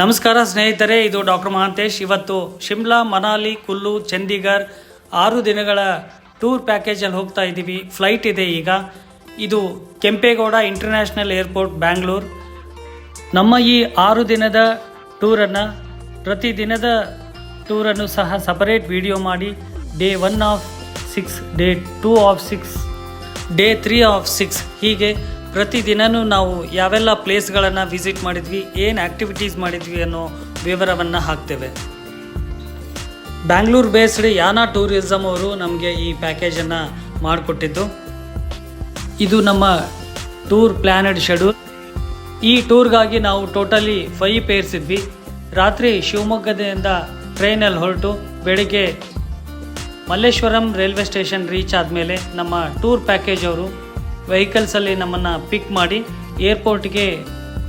ನಮಸ್ಕಾರ ಸ್ನೇಹಿತರೆ, ಇದು ಡಾಕ್ಟರ್ ಮಹಾಂತೇಶ್. ಇವತ್ತು ಶಿಮ್ಲಾ, ಮನಾಲಿ, ಕುಲ್ಲು, ಚಂಡೀಗರ್ ಆರು ದಿನಗಳ ಟೂರ್ ಪ್ಯಾಕೇಜಲ್ಲಿ ಹೋಗ್ತಾ ಇದ್ದೀವಿ. ಫ್ಲೈಟ್ ಇದೆ ಈಗ. ಇದು ಕೆಂಪೇಗೌಡ ಇಂಟರ್ನ್ಯಾಷನಲ್ ಏರ್ಪೋರ್ಟ್, ಬ್ಯಾಂಗ್ಳೂರ್. ನಮ್ಮ ಈ ಆರು ದಿನದ ಟೂರನ್ನು, ಪ್ರತಿ ದಿನದ ಟೂರನ್ನು ಸಹ ಸಪರೇಟ್ ವಿಡಿಯೋ ಮಾಡಿ. Day one of six, day two of six, day three of six ಹೀಗೆ ಪ್ರತಿದಿನವೂ ನಾವು ಯಾವೆಲ್ಲ ಪ್ಲೇಸ್ಗಳನ್ನು ವಿಸಿಟ್ ಮಾಡಿದ್ವಿ, ಏನು ಆ್ಯಕ್ಟಿವಿಟೀಸ್ ಮಾಡಿದ್ವಿ ಅನ್ನೋ ವಿವರವನ್ನು ಹಾಕ್ತೇವೆ. ಬ್ಯಾಂಗ್ಳೂರ್ ಬೇಸ್ಡ್ ಯಾನಾ ಟೂರಿಸಮ್ ಅವರು ನಮಗೆ ಈ ಪ್ಯಾಕೇಜನ್ನು ಮಾಡಿಕೊಟ್ಟಿದ್ದು. ಇದು ನಮ್ಮ ಟೂರ್ ಪ್ಲ್ಯಾನೆಡ್ ಶೆಡ್ಯೂಲ್. ಈ ಟೂರ್ಗಾಗಿ ನಾವು ಟೋಟಲಿ ಫೈ ಪೇರ್ಸ್ ಇದ್ವಿ. ರಾತ್ರಿ ಶಿವಮೊಗ್ಗದಿಂದ ಟ್ರೈನಲ್ಲಿ ಹೊರಟು ಬೆಳಿಗ್ಗೆ ಮಲ್ಲೇಶ್ವರಂ ರೈಲ್ವೆ ಸ್ಟೇಷನ್ ರೀಚ್ ಆದಮೇಲೆ ನಮ್ಮ ಟೂರ್ ಪ್ಯಾಕೇಜ್ ಅವರು ವೆಹಿಕಲ್ಸಲ್ಲಿ ನಮ್ಮನ್ನು ಪಿಕ್ ಮಾಡಿ ಏರ್ಪೋರ್ಟ್ಗೆ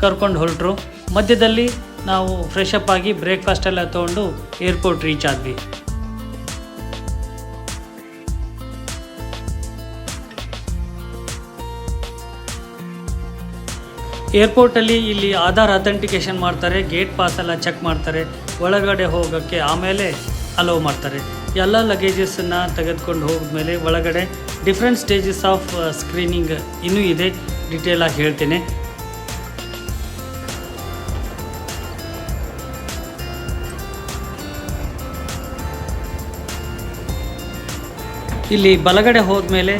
ಕರ್ಕೊಂಡು ಹೊರಟರು. ಮಧ್ಯದಲ್ಲಿ ನಾವು ಫ್ರೆಶ್ ಅಪ್ ಆಗಿ ಬ್ರೇಕ್ಫಾಸ್ಟ್ ಎಲ್ಲ ತೊಗೊಂಡು ಏರ್ಪೋರ್ಟ್ ರೀಚ್ ಆದ್ವಿ. ಏರ್ಪೋರ್ಟಲ್ಲಿ ಇಲ್ಲಿ ಆಧಾರ್ ಅಥೆಂಟಿಕೇಶನ್ ಮಾಡ್ತಾರೆ ಗೇಟ್ ಪಾಸ್ ಎಲ್ಲ ಚೆಕ್ ಮಾಡ್ತಾರೆ, ಒಳಗಡೆ ಹೋಗೋಕ್ಕೆ ಆಮೇಲೆ ಅಲೋ ಮಾಡ್ತಾರೆ. ಎಲ್ಲ ಲಗೇಜಸನ್ನು ತೆಗೆದುಕೊಂಡು ಹೋದ್ಮೇಲೆ ಒಳಗಡೆ ಡಿಫ್ರೆಂಟ್ ಸ್ಟೇಜಸ್ ಆಫ್ ಸ್ಕ್ರೀನಿಂಗ್ ಇನ್ನೂ ಇದೆ. ಡೀಟೇಲಾಗಿ ಹೇಳ್ತೀನಿ. ಇಲ್ಲಿ ಬಲಗಡೆ ಹೋದ್ಮೇಲೆ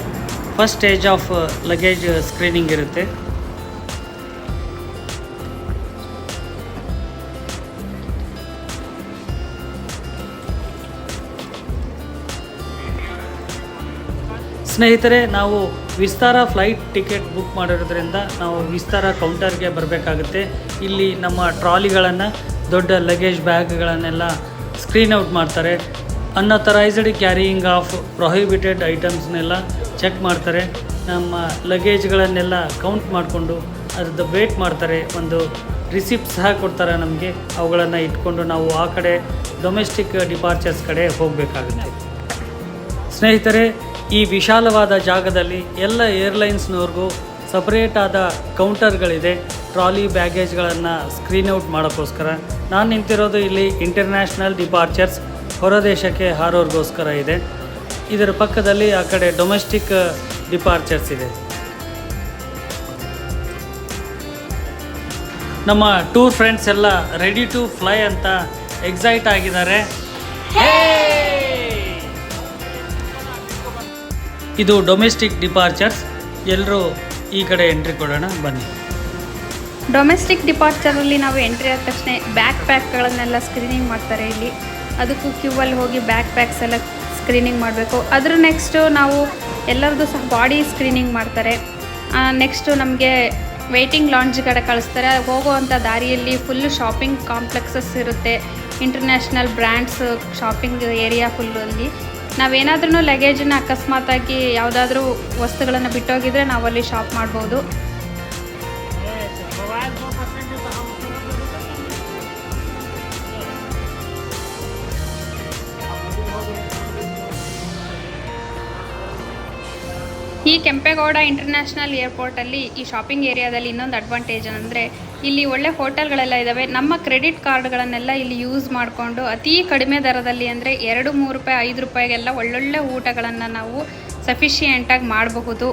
first stage of luggage screening ಇರುತ್ತೆ. ಸ್ನೇಹಿತರೆ, ನಾವು ವಿಸ್ತಾರ ಫ್ಲೈಟ್ ಟಿಕೆಟ್ ಬುಕ್ ಮಾಡಿರೋದ್ರಿಂದ ನಾವು ವಿಸ್ತಾರ ಕೌಂಟರ್ಗೆ ಬರಬೇಕಾಗುತ್ತೆ. ಇಲ್ಲಿ ನಮ್ಮ ಟ್ರಾಲಿಗಳನ್ನು, ದೊಡ್ಡ ಲಗೇಜ್ ಬ್ಯಾಗ್ಗಳನ್ನೆಲ್ಲ ಸ್ಕ್ರೀನ್ ಔಟ್ ಮಾಡ್ತಾರೆ. ಅನ್ಅಥರೈಸ್ಡ್ ಕ್ಯಾರಿಯಿಂಗ್ ಆಫ್ ಪ್ರೊಹಿಬಿಟೆಡ್ ಐಟಮ್ಸ್ನೆಲ್ಲ ಚೆಕ್ ಮಾಡ್ತಾರೆ. ನಮ್ಮ ಲಗೇಜ್ಗಳನ್ನೆಲ್ಲ ಕೌಂಟ್ ಮಾಡಿಕೊಂಡು ಅದ್ರದ್ದು ವೇಟ್ ಮಾಡ್ತಾರೆ. ಒಂದು ರಿಸಿಪ್ಟ್ ಸಹ ಕೊಡ್ತಾರೆ ನಮಗೆ. ಅವುಗಳನ್ನು ಇಟ್ಕೊಂಡು ನಾವು ಆ ಕಡೆ ಡೊಮೆಸ್ಟಿಕ್ ಡಿಪಾರ್ಚರ್ಸ್ ಕಡೆ ಹೋಗಬೇಕಾಗುತ್ತೆ. ಸ್ನೇಹಿತರೆ ಈ ವಿಶಾಲವಾದ ಜಾಗದಲ್ಲಿ ಎಲ್ಲ ಏರ್ಲೈನ್ಸ್ನವ್ರಿಗೂ ಸಪ್ರೇಟ್ ಆದ ಕೌಂಟರ್ಗಳಿದೆ. ಟ್ರಾಲಿ ಬ್ಯಾಗೇಜ್ಗಳನ್ನು ಸ್ಕ್ರೀನ್ ಔಟ್ ಮಾಡೋಕ್ಕೋಸ್ಕರ. ನಾನು ನಿಂತಿರೋದು ಇಲ್ಲಿ ಇಂಟರ್ನ್ಯಾಷನಲ್ ಡಿಪಾರ್ಚರ್ಸ್ ಹೊರದೇಶಕ್ಕೆ ಹಾರೋರಿಗೋಸ್ಕರ ಇದೆ. ಇದರ ಪಕ್ಕದಲ್ಲಿ ಆ ಕಡೆ ಡೊಮೆಸ್ಟಿಕ್ ಡಿಪಾರ್ಚರ್ಸ್ ಇದೆ. ನಮ್ಮ ಟೂರ್ ಫ್ರೆಂಡ್ಸ್ ಎಲ್ಲ ರೆಡಿ ಟು ಫ್ಲೈ ಅಂತ ಎಕ್ಸೈಟ್ ಆಗಿದ್ದಾರೆ. ಇದು ಡೊಮೆಸ್ಟಿಕ್ ಡಿಪಾರ್ಚರ್ಸ್ ಎಲ್ಲರೂ ಈ ಕಡೆ ಎಂಟ್ರಿ ಕೊಡೋಣ, ಬನ್ನಿ. ಡೊಮೆಸ್ಟಿಕ್ ಡಿಪಾರ್ಚರಲ್ಲಿ ನಾವು ಎಂಟ್ರಿ ಆದ ತಕ್ಷಣ ಬ್ಯಾಕ್ ಪ್ಯಾಕ್ಗಳನ್ನೆಲ್ಲ ಸ್ಕ್ರೀನಿಂಗ್ ಮಾಡ್ತಾರೆ ಇಲ್ಲಿ. ಅದಕ್ಕೂ ಕ್ಯೂವಲ್ಲಿ ಹೋಗಿ ಬ್ಯಾಕ್ ಪ್ಯಾಕ್ಸ್ ಎಲ್ಲ ಸ್ಕ್ರೀನಿಂಗ್ ಮಾಡಬೇಕು. ಅದ್ರ ನೆಕ್ಸ್ಟು ನಾವು ಎಲ್ಲರದ್ದು ಸಹ ಬಾಡಿ ಸ್ಕ್ರೀನಿಂಗ್ ಮಾಡ್ತಾರೆ. ನೆಕ್ಸ್ಟು ನಮಗೆ ವೆಯ್ಟಿಂಗ್ ಲಾಂಜ್ ಕಡೆ ಕಳಿಸ್ತಾರೆ. ಹೋಗುವಂಥ ದಾರಿಯಲ್ಲಿ ಫುಲ್ಲು ಶಾಪಿಂಗ್ ಕಾಂಪ್ಲೆಕ್ಸಸ್ ಇರುತ್ತೆ. ಇಂಟರ್ನ್ಯಾಷನಲ್ ಬ್ರ್ಯಾಂಡ್ಸ್ ಶಾಪಿಂಗ್ ಏರಿಯಾ ಫುಲ್ಲಲ್ಲಿ ನಾವೇನಾದ್ರೂ ಲಗೇಜನ್ನು ಅಕಸ್ಮಾತಾಗಿ ಯಾವುದಾದ್ರೂ ವಸ್ತುಗಳನ್ನು ಬಿಟ್ಟೋಗಿದ್ರೆ ನಾವಲ್ಲಿ ಶಾಪ್ ಮಾಡ್ಬೋದು. ಈ ಕೆಂಪೇಗೌಡ ಇಂಟರ್ನ್ಯಾಷನಲ್ ಏರ್ಪೋರ್ಟಲ್ಲಿ ಈ ಶಾಪಿಂಗ್ ಏರಿಯಾದಲ್ಲಿ ಇನ್ನೊಂದು ಅಡ್ವಾಂಟೇಜ್ ಅಂದರೆ ಇಲ್ಲಿ ಒಳ್ಳೆ ಹೋಟೆಲ್ಗಳೆಲ್ಲ ಇದ್ದಾವೆ ನಮ್ಮ ಕ್ರೆಡಿಟ್ ಕಾರ್ಡ್ಗಳನ್ನೆಲ್ಲ ಇಲ್ಲಿ ಯೂಸ್ ಮಾಡಿಕೊಂಡು ಅತಿ ಕಡಿಮೆ ದರದಲ್ಲಿ ಅಂದರೆ ಎರಡು, ಮೂರು ರೂಪಾಯಿ, ಐದು ರೂಪಾಯಿಗೆಲ್ಲ ಒಳ್ಳೊಳ್ಳೆ ಊಟಗಳನ್ನು ನಾವು ಸಫಿಷಿಯೆಂಟಾಗಿ ಮಾಡಬಹುದು.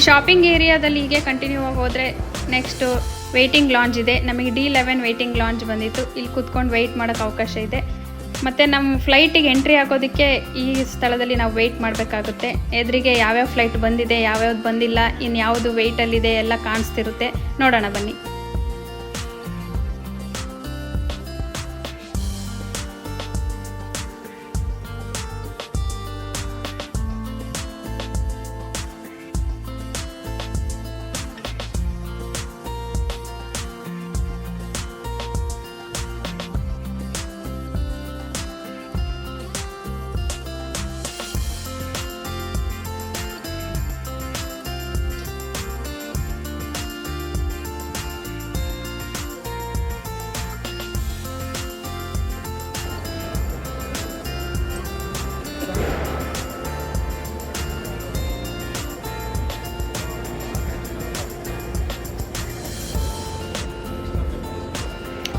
ಈ ಶಾಪಿಂಗ್ ಏರಿಯಾದಲ್ಲಿ ಹೀಗೆ ಕಂಟಿನ್ಯೂ ಆಗಿ ಹೋದರೆ ನೆಕ್ಸ್ಟು ವೆಯ್ಟಿಂಗ್ ಲಾಂಜ್ ಇದೆ. ನಮಗೆ ಡಿ ಲೆವೆನ್ ವೆಯ್ಟಿಂಗ್ ಲಾಂಜ್ ಬಂದಿತ್ತು. ಇಲ್ಲಿ ಕೂತ್ಕೊಂಡು ವೆಯ್ಟ್ ಮಾಡೋಕ್ಕೆ ಅವಕಾಶ ಇದೆ. ಮತ್ತು ನಮ್ಮ ಫ್ಲೈಟಿಗೆ ಎಂಟ್ರಿ ಆಗೋದಕ್ಕೆ ಈ ಸ್ಥಳದಲ್ಲಿ ನಾವು ವೆಯ್ಟ್ ಮಾಡಬೇಕಾಗುತ್ತೆ. ಎದುರಿಗೆ ಯಾವ್ಯಾವ ಫ್ಲೈಟ್ ಬಂದಿದೆ, ಯಾವ್ಯಾವ್ದು ಬಂದಿಲ್ಲ ಇನ್ನು ಯಾವುದು ವೆಯ್ಟಲ್ಲಿದೆ ಎಲ್ಲ ಕಾಣಿಸ್ತಿರುತ್ತೆ. ನೋಡೋಣ ಬನ್ನಿ.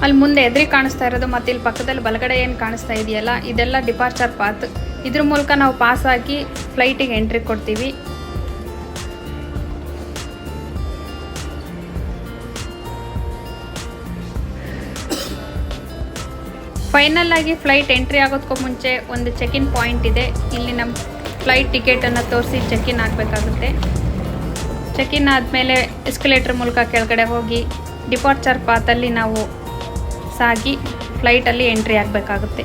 ಅಲ್ಲಿ ಮುಂದೆ ಎದ್ರಿ ಕಾಣಿಸ್ತಾ ಇರೋದು ಮತ್ತು ಇಲ್ಲಿ ಪಕ್ಕದಲ್ಲಿ ಬಲಗಡೆ ಏನು ಕಾಣಿಸ್ತಾ ಇದೆಯಲ್ಲ, ಇದೆಲ್ಲ ಡಿಪಾರ್ಚರ್ ಪಾತ್ ಇದ್ರ ಮೂಲಕ ನಾವು ಪಾಸ್ ಆಗಿ ಫ್ಲೈಟಿಗೆ ಎಂಟ್ರಿ ಕೊಡ್ತೀವಿ. ಫೈನಲ್ ಆಗಿ ಫ್ಲೈಟ್ ಎಂಟ್ರಿ ಆಗೋದಕ್ಕೂ ಮುಂಚೆ ಒಂದು ಚೆಕ್ ಇನ್ ಪಾಯಿಂಟ್ ಇದೆ. ಇಲ್ಲಿ ನಮ್ಮ ಫ್ಲೈಟ್ ಟಿಕೆಟನ್ನು ತೋರಿಸಿ ಚೆಕ್ ಇನ್ ಆಗಬೇಕಾಗುತ್ತೆ. ಚೆಕ್ ಇನ್ ಆದಮೇಲೆ ಎಸ್ಕಲೇಟರ್ ಮೂಲಕ ಕೆಳಗಡೆ ಹೋಗಿ ಡಿಪಾರ್ಚರ್ ಪಾತಲ್ಲಿ ನಾವು ಸಾಗಿ ಫ್ಲೈಟಲ್ಲಿ ಎಂಟ್ರಿ ಆಗಬೇಕಾಗುತ್ತೆ.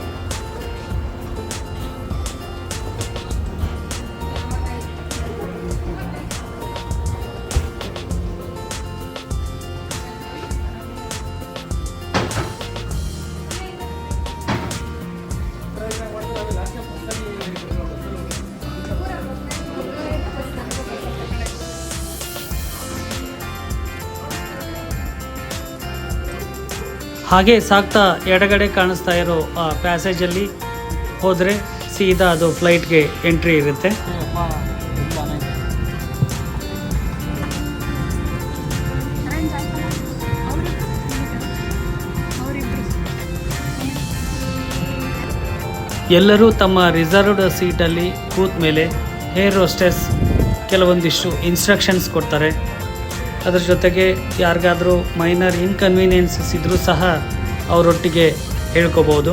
ಹಾಗೆ ಸಾಕ್ತಾ ಎಡಗಡೆ ಕಾಣಿಸ್ತಾ ಇರೋ ಆ ಪ್ಯಾಸೇಜಲ್ಲಿ ಹೋದರೆ ಸೀದಾ ಅದು ಫ್ಲೈಟ್ಗೆ ಎಂಟ್ರಿ ಇರುತ್ತೆ. ಎಲ್ಲರೂ ತಮ್ಮ ರಿಸರ್ವ್ಡ್ ಸೀಟಲ್ಲಿ ಕೂತ ಮೇಲೆ ಹೇರ್ ಹೋಸ್ಟೆಸ್ ಕೆಲವೊಂದಿಷ್ಟು ಇನ್ಸ್ಟ್ರಕ್ಷನ್ಸ್ ಕೊಡ್ತಾರೆ. ಅದ್ರ ಜೊತೆಗೆ ಯಾರಿಗಾದರೂ ಮೈನರ್ ಇನ್ಕನ್ವೀನಿಯನ್ಸಸ್ ಇದ್ದರೂ ಸಹ ಅವರೊಟ್ಟಿಗೆ ಹೇಳ್ಕೋಬೋದು.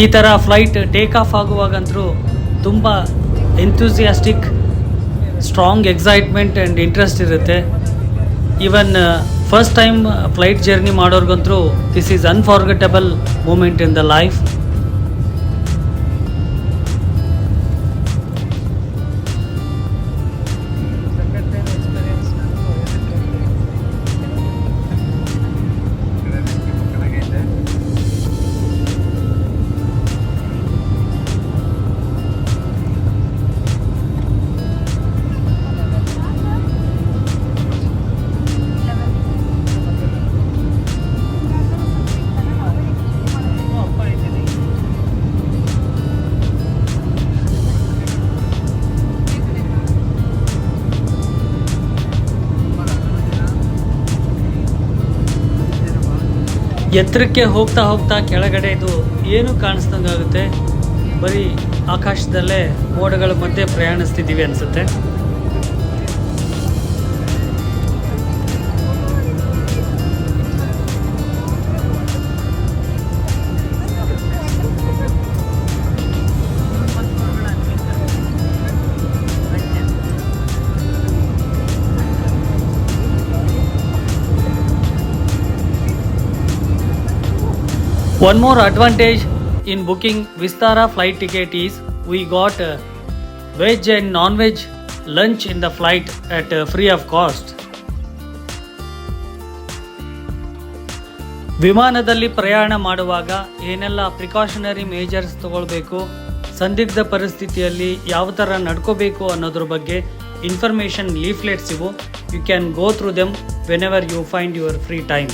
ಈ ಥರ ಫ್ಲೈಟ್ ಟೇಕ್ ಆಫ್ ಆಗುವಾಗಂತರೂ ತುಂಬ enthusiastic strong excitement and interest ಇರುತ್ತೆ. Even first time flight journey ಮಾಡೋರ್ಗಂತರೂ this is unforgettable moment in the life ಎತ್ತರಕ್ಕೆ ಹೋಗ್ತಾ ಹೋಗ್ತಾ ಕೆಳಗಡೆ ಇದು ಏನು ಕಾಣಿಸ್ದಂಗಾಗುತ್ತೆ? ಬರೀ ಆಕಾಶದಲ್ಲೇ ಮೋಡಗಳ ಮಧ್ಯೆ ಪ್ರಯಾಣಿಸ್ತಿದ್ದೀವಿ ಅನಿಸುತ್ತೆ. One more advantage in booking Vistara flight ticket is we got uh, veg and non-veg lunch in the flight at uh, free of cost. ವಿಮಾನದಲ್ಲಿ ಪ್ರಯಾಣ ಮಾಡುವಾಗ ಏನೆಲ್ಲ ಪ್ರಿಕಾಷನರಿ ಮೇಜರ್ಸ್ ತಗೊಳ್ಬೇಕು ಸಂದಿಗ್ಧ ಪರಿಸ್ಥಿತಿಯಲ್ಲಿ ಯಾವ ಥರ ನಡ್ಕೋಬೇಕು ಅನ್ನೋದ್ರ ಬಗ್ಗೆ ಇನ್ಫಾರ್ಮೇಷನ್ ಲೀಫ್ಲೆಟ್ಸ್ ಇವು you can go through them whenever you find your free time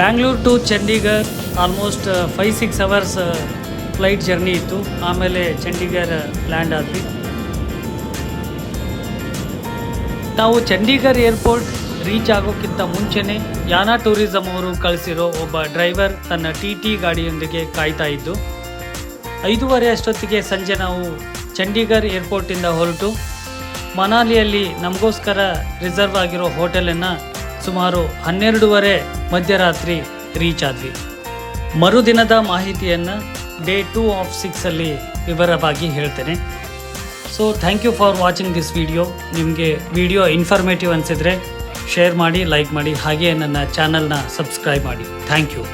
Bangalore to Chandigarh almost five six hours flight journey ಇತ್ತು. ಆಮೇಲೆ ಚಂಡೀಗರ್ ಲ್ಯಾಂಡ್ ಆದ್ವಿ. ನಾವು ಚಂಡೀಗರ್ ಏರ್ಪೋರ್ಟ್ ರೀಚ್ ಆಗೋಕ್ಕಿಂತ ಮುಂಚೆನೇ ಯಾನಾ ಟೂರಿಸಂ ಅವರು ಕಳಿಸಿರೋ ಒಬ್ಬ ಡ್ರೈವರ್ ತನ್ನ ಟಿ ಟಿ ಗಾಡಿಯೊಂದಿಗೆ ಕಾಯ್ತಾ ಇದ್ದು, ಐದೂವರೆ ಅಷ್ಟೊತ್ತಿಗೆ ಸಂಜೆ ನಾವು ಚಂಡೀಗಢ ಏರ್ಪೋರ್ಟಿಂದ ಹೊರಟು ಮನಾಲಿಯಲ್ಲಿ ನಮಗೋಸ್ಕರ ರಿಸರ್ವ್ ಆಗಿರೋ ಹೋಟೆಲನ್ನು ಸುಮಾರು ಹನ್ನೆರಡೂವರೆ ಮಧ್ಯರಾತ್ರಿ ರೀಚ್ ಆದ್ವಿ. ಮರುದಿನದ ಮಾಹಿತಿಯನ್ನು ಡೇ ಟೂ ಆಫ್ ಸಿಕ್ಸಲ್ಲಿ ವಿವರವಾಗಿ ಹೇಳ್ತೇನೆ. So thank you for watching this video ನಿಮಗೆ ವಿಡಿಯೋ ಇನ್ಫಾರ್ಮೇಟಿವ್ ಅನಿಸಿದರೆ ಶೇರ್ ಮಾಡಿ ಲೈಕ್ ಮಾಡಿ, ಹಾಗೆ ನನ್ನ ಚಾನಲ್ನ ಸಬ್ಸ್ಕ್ರೈಬ್ ಮಾಡಿ. Thank you